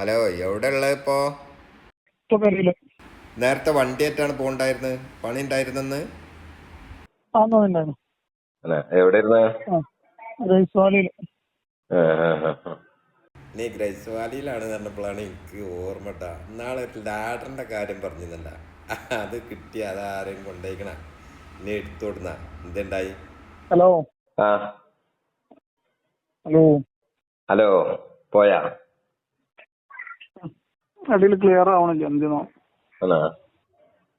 Hello എവിടെ ഉള്ളത് ഇപ്പോ നേരത്തെ വണ്ടി ആയിട്ടാണ് പോണ്ടായിരുന്നത് പണി ഉണ്ടായിരുന്നെന്ന് ആന്നതുണ്ടായിരുന്നു അല്ലെ? എവിടെ ഇരുന്ന് ആ നീ ഗ്രേസ് വാലിയിലാണ് പറഞ്ഞപ്പോഴാണ് എനിക്ക് ഓർമ്മട്ട ഇന്നാളെ ലാഡറിന്റെ കാര്യം പറഞ്ഞിരുന്നല്ല. അത് കിട്ടി അതാരെയും കൊണ്ടേക്കണ നീ എടുത്തു കൊടുന്ന. എന്തുണ്ടായി? ഹലോ. ഹലോ. ഹലോ പോയാ? അടിയിൽ ക്ലിയർ ആവണില്ല എന്തിനോ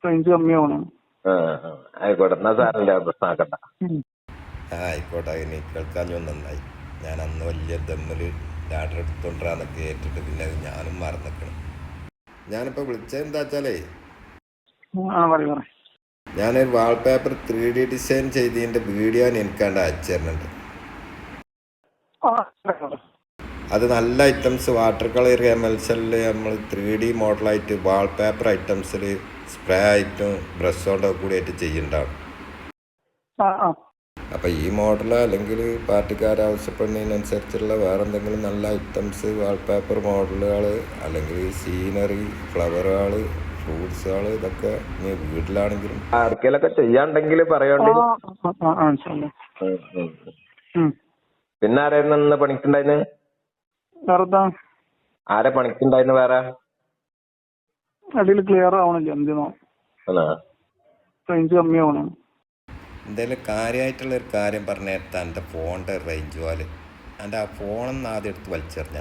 റേഞ്ച് കമ്മിയാവണം. ആയിക്കോട്ടെ എന്നാ പ്രശ്നമാക്കണ്ട ആയിക്കോട്ടെ നീ കേൾക്കാഞ്ഞു നന്നായി. ഞാൻ അന്ന് വലിയ ദമ്മിൽ ലാഡർ എടുത്തോണ്ടാന്നൊക്കെ ഏറ്റിട്ട് പിന്നെ അത് ഞാനും മറന്നിക്കണം ഞാനിപ്പോ വിളിച്ചത് എന്താ വെച്ചാലേ? ഞാനൊരു വാൾപേപ്പർ ത്രീ ഡി ഡിസൈൻ ചെയ്തതിന്റെ വീഡിയോ എനിക്കാണ്ട് അയച്ചു തരുന്നുണ്ട്. അത് നല്ല items water colour M L സെല്ലിൽ നമ്മൾ ത്രീ ഡി മോഡലായിട്ട് വാൾപേപ്പർ ഐറ്റംസിൽ സ്പ്രേ ആയിട്ടും ബ്രഷ് കൊണ്ടൊക്കെ കൂടി ആയിട്ട് ചെയ്യുന്നുണ്ടാവും ആ ആ. അപ്പോൾ ഈ മോഡൽ അല്ലെങ്കിൽ പാർട്ടിക്കാർ ആവശ്യപ്പെടുന്നതിനനുസരിച്ചുള്ള വേറെ എന്തെങ്കിലും നല്ല ഐറ്റംസ് വാൾപേപ്പർ മോഡലുകൾ അല്ലെങ്കിൽ സീനറി ഫ്ലവറുകൾ ഫ്രൂട്ട്സുകൾ ഇതൊക്കെ നീ വീട്ടിലാണെങ്കിലും. ആർക്കെങ്കിലൊക്കെ ചെയ്യാണ്ടെങ്കിൽ പറയോണ്ടി. പിന്നെ ആരായിരുന്നു ഇന്ന് പണിക്കുണ്ടായിന്ന് വേറെന്താ ആരെ പണിക്കുണ്ടായിരുന്നു വേറെ? അടിയിൽ ക്ലിയർ ആവണില്ല എന്തിനോ റേഞ്ച് കമ്മിയാവണം. എന്തായാലും കാര്യമായിട്ടുള്ള ഒരു കാര്യം പറഞ്ഞ തന്റെ ഫോണിന്റെ റേഞ്ച് പോലെ എന്റെ ആ ഫോണൊന്ന് ആദ്യം എടുത്ത് വലിച്ചെറിഞ്ഞ.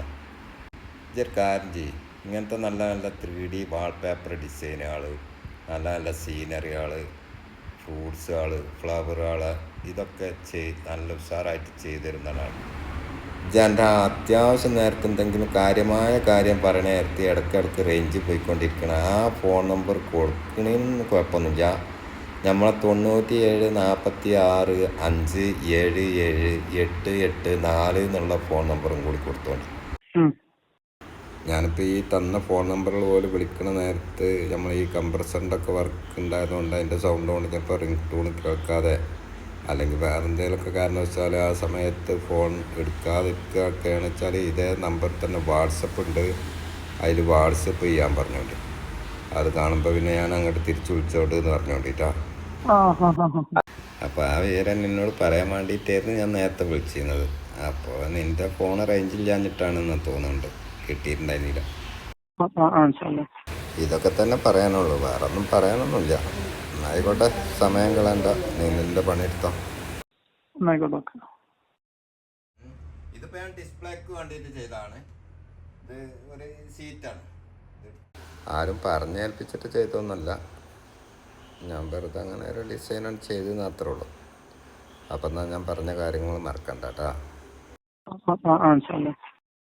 ഇതൊരു കാര്യം ചെയ്യും. ഇങ്ങനത്തെ നല്ല നല്ല ത്രീ ഡി വാൾപേപ്പർ ഡിസൈനുകൾ നല്ല നല്ല സീനറികൾ ഫ്രൂട്ട്സുകൾ ഫ്ലവറുകൾ ഇതൊക്കെ ചെയ് നല്ല ഉഷാറായിട്ട് ചെയ്തു തരുന്നതാണ് ഇജ്ജ് എന്റെ അത്യാവശ്യം നേരത്തെ എന്തെങ്കിലും കാര്യമായ കാര്യം പറയണ നേരത്തെ ഇടയ്ക്കിടയ്ക്ക് റേഞ്ച് പോയിക്കൊണ്ടിരിക്കണം. ആ ഫോൺ നമ്പർ കൊടുക്കണേന്ന് കുഴപ്പമൊന്നുമില്ല. നമ്മളെ തൊണ്ണൂറ്റി ഏഴ് നാൽപ്പത്തി ആറ് അഞ്ച് ഏഴ് ഏഴ് എട്ട് എട്ട് നാല് എന്നുള്ള ഫോൺ നമ്പറും കൂടി കൊടുത്തോണ്ട്. ഞാനിപ്പോൾ ഈ തന്ന ഫോൺ നമ്പറുകൾ പോലെ വിളിക്കണ നേരത്ത് നമ്മൾ ഈ കംപ്രസറിന്റെ ഒക്കെ വർക്ക് ഉണ്ടായതുകൊണ്ട് അതിന്റെ സൗണ്ട് കൊണ്ട് ചിലപ്പോൾ റിംഗ് ടൂൺ കേൾക്കാതെ അല്ലെങ്കിൽ വേറെ എന്തെങ്കിലുമൊക്കെ കാരണവശാൽ ആ സമയത്ത് ഫോൺ എടുക്കാതിരിക്കുകയാണെന്ന് വെച്ചാൽ ഇതേ നമ്പർ തന്നെ വാട്സപ്പ് ഉണ്ട്. അതിൽ വാട്സപ്പ് ചെയ്യാൻ പറഞ്ഞോണ്ട്. അത് കാണുമ്പോൾ പിന്നെ ഞാൻ അങ്ങോട്ട് തിരിച്ചു വിളിച്ചോണ്ട് എന്ന് പറഞ്ഞോണ്ടിട്ടാ. കൊണ്ടിട്ടാ അപ്പൊ ആ ആ. അപ്പോൾ ആ വിവരം നിന്നോട് പറയാൻ വേണ്ടിയിട്ടായിരുന്നു ഞാൻ നേരത്തെ വിളിച്ചിരുന്നത്. അപ്പോൾ നിന്റെ ഫോൺ റേഞ്ച് ഇല്ലാഞ്ഞിട്ടാണെന്ന് തോന്നുന്നുണ്ട്. കിട്ടിയിട്ടുണ്ടായിരുന്നില്ല. ഇതൊക്കെ തന്നെ പറയാനുള്ളൂ. വേറെ ഒന്നും പറയാനൊന്നുമില്ല. എന്നായിക്കോട്ടെ. സമയം കളയണ്ട. നീ നിന്റെ പണിയെടുത്തോ ഓക്കെ. ഇതിപ്പോ ഞാൻ ഡിസ്പ്ലേക്ക് വേണ്ടിയിട്ട് ചെയ്തതാണ്. ഇത് ഒരു സീറ്റാണ് ആരും പറഞ്ഞേൽപ്പിച്ചിട്ട് ചെയ്തൊന്നുമല്ല ഞാൻ വെറുതെ അങ്ങനെ ഒരു ഡിസൈനാണ് ചെയ്തതെന്ന് അത്രേ ഉള്ളൂ. അപ്പം എന്നാൽ ഞാൻ പറഞ്ഞ കാര്യങ്ങൾ മറക്കണ്ട കേട്ടാ.